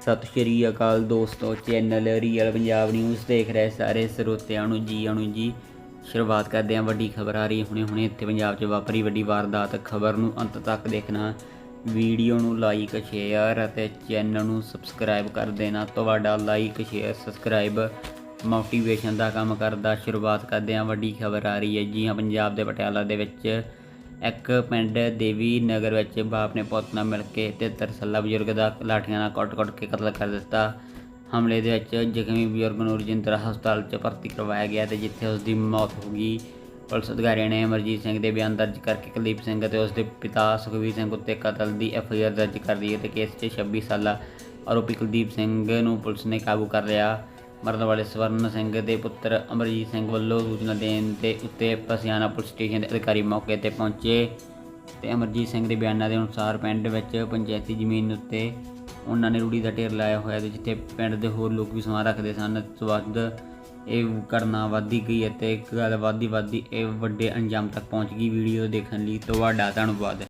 ਸਤਿ ਸ਼੍ਰੀ ਅਕਾਲ ਦੋਸਤੋ, channel real Punjab news ਦੇਖ ਰਹੇ ਸਾਰੇ ਸਰੋਤਿਆਂ ਨੂੰ ਜੀ ਆਣੂ ਜੀ। ਸ਼ੁਰੂਆਤ ਕਰਦੇ ਹਾਂ ਵੱਡੀ ਖਬਰ ਆ ਰਹੀ ਹੁਣੇ ਹੁਣੇ ਇੱਥੇ ਪੰਜਾਬ 'ਚ ਵਾਪਰੀ ਵੱਡੀ ਵਾਰਦਾਤ। ਖਬਰ ਨੂੰ ਅੰਤ ਤੱਕ ਦੇਖਣਾ, ਵੀਡੀਓ ਨੂੰ ਲਾਈਕ ਸ਼ੇਅਰ ਅਤੇ ਚੈਨਲ ਨੂੰ ਸਬਸਕ੍ਰਾਈਬ ਕਰ ਦੇਣਾ। ਤੁਹਾਡਾ ਲਾਈਕ ਸ਼ੇਅਰ ਸਬਸਕ੍ਰਾਈਬ ਮੋਟੀਵੇਸ਼ਨ ਦਾ ਕੰਮ ਕਰਦਾ। ਸ਼ੁਰੂਆਤ ਕਰਦੇ ਹਾਂ ਵੱਡੀ ਖਬਰ ਆ ਰਹੀ ਹੈ। ਜੀ ਹਾਂ, ਪੰਜਾਬ ਦੇ ਪਟਿਆਲਾ ਦੇ ਵਿੱਚ ਇੱਕ ਪਿੰਡ ਦੇਵੀ ਨਗਰ ਵਿੱਚ ਬਾਪ ਨੇ ਪੁੱਤ ਨਾਲ ਮਿਲ ਕੇ 73 ਸਾਲਾ ਬਜ਼ੁਰਗ ਦਾ ਲਾਠੀਆਂ ਨਾਲ ਕੁੱਟ-ਕੁੱਟ ਕੇ ਕਤਲ ਕਰ ਦਿੱਤਾ। ਹਮਲੇ ਦੇ ਵਿੱਚ ਜ਼ਖਮੀ ਬਜ਼ੁਰਗ ਨੂੰ ਰਜਿੰਦਰਾ ਹਸਪਤਾਲ 'ਚ ਭਰਤੀ ਕਰਵਾਇਆ ਗਿਆ ਤੇ ਜਿੱਥੇ ਉਸ ਦੀ ਮੌਤ ਹੋ ਗਈ। ਪੁਲਿਸ ਅਧਿਕਾਰੀਆਂ ਨੇ ਅਮਰਜੀਤ ਸਿੰਘ ਦੇ ਬਿਆਨ ਦਰਜ ਕਰਕੇ ਕੁਲਦੀਪ ਸਿੰਘ ਅਤੇ ਉਸ ਦੇ ਪਿਤਾ ਸੁਖਵੀਰ ਸਿੰਘ ਉੱਤੇ ਕਤਲ ਦੀ ਐਫ ਆਈ ਆਰ ਦਰਜ ਕਰ ਲਈ ਹੈ ਤੇ ਕੇਸ 'ਚ 26 ਸਾਲਾ ਆਰੋਪੀ ਕੁਲਦੀਪ ਸਿੰਘ ਨੂੰ ਪੁਲਿਸ ਨੇ ਕਾਬੂ ਕਰ ਲਿਆ। ਮਰਨ ਵਾਲੇ ਸਵਰਨ ਸਿੰਘ ਦੇ ਪੁੱਤਰ ਅਮਰਜੀਤ ਸਿੰਘ ਵੱਲੋਂ ਸੂਚਨਾ ਦੇਣ ਦੇ ਉੱਤੇ ਪਸਿਆਣਾ ਪੁਲਿਸ ਸਟੇਸ਼ਨ ਦੇ ਅਧਿਕਾਰੀ ਮੌਕੇ ਤੇ ਪਹੁੰਚੇ ਤੇ ਅਮਰਜੀਤ ਸਿੰਘ ਦੇ ਬਿਆਨਾਂ ਦੇ ਅਨੁਸਾਰ ਪਿੰਡ ਵਿੱਚ ਪੰਚਾਇਤੀ ਜ਼ਮੀਨ ਉੱਤੇ ਉਹਨਾਂ ਨੇ ਰੂੜੀ ਦਾ ਢੇਰ ਲਾਇਆ ਹੋਇਆ ਤੇ ਜਿੱਥੇ ਪਿੰਡ ਦੇ ਹੋਰ ਲੋਕ ਵੀ ਸਮਾਂ ਰੱਖਦੇ ਸਨ। ਸਵਾਦ ਇਹ ਕਰਨਾ ਵਧਦੀ ਗਈ ਅਤੇ ਇੱਕ ਗੱਲ ਵਧਦੀ ਵਧਦੀ ਇਹ ਵੱਡੇ ਅੰਜਾਮ ਤੱਕ ਪਹੁੰਚ ਗਈ। ਵੀਡੀਓ ਦੇਖਣ ਲਈ ਤੁਹਾਡਾ ਧੰਨਵਾਦ।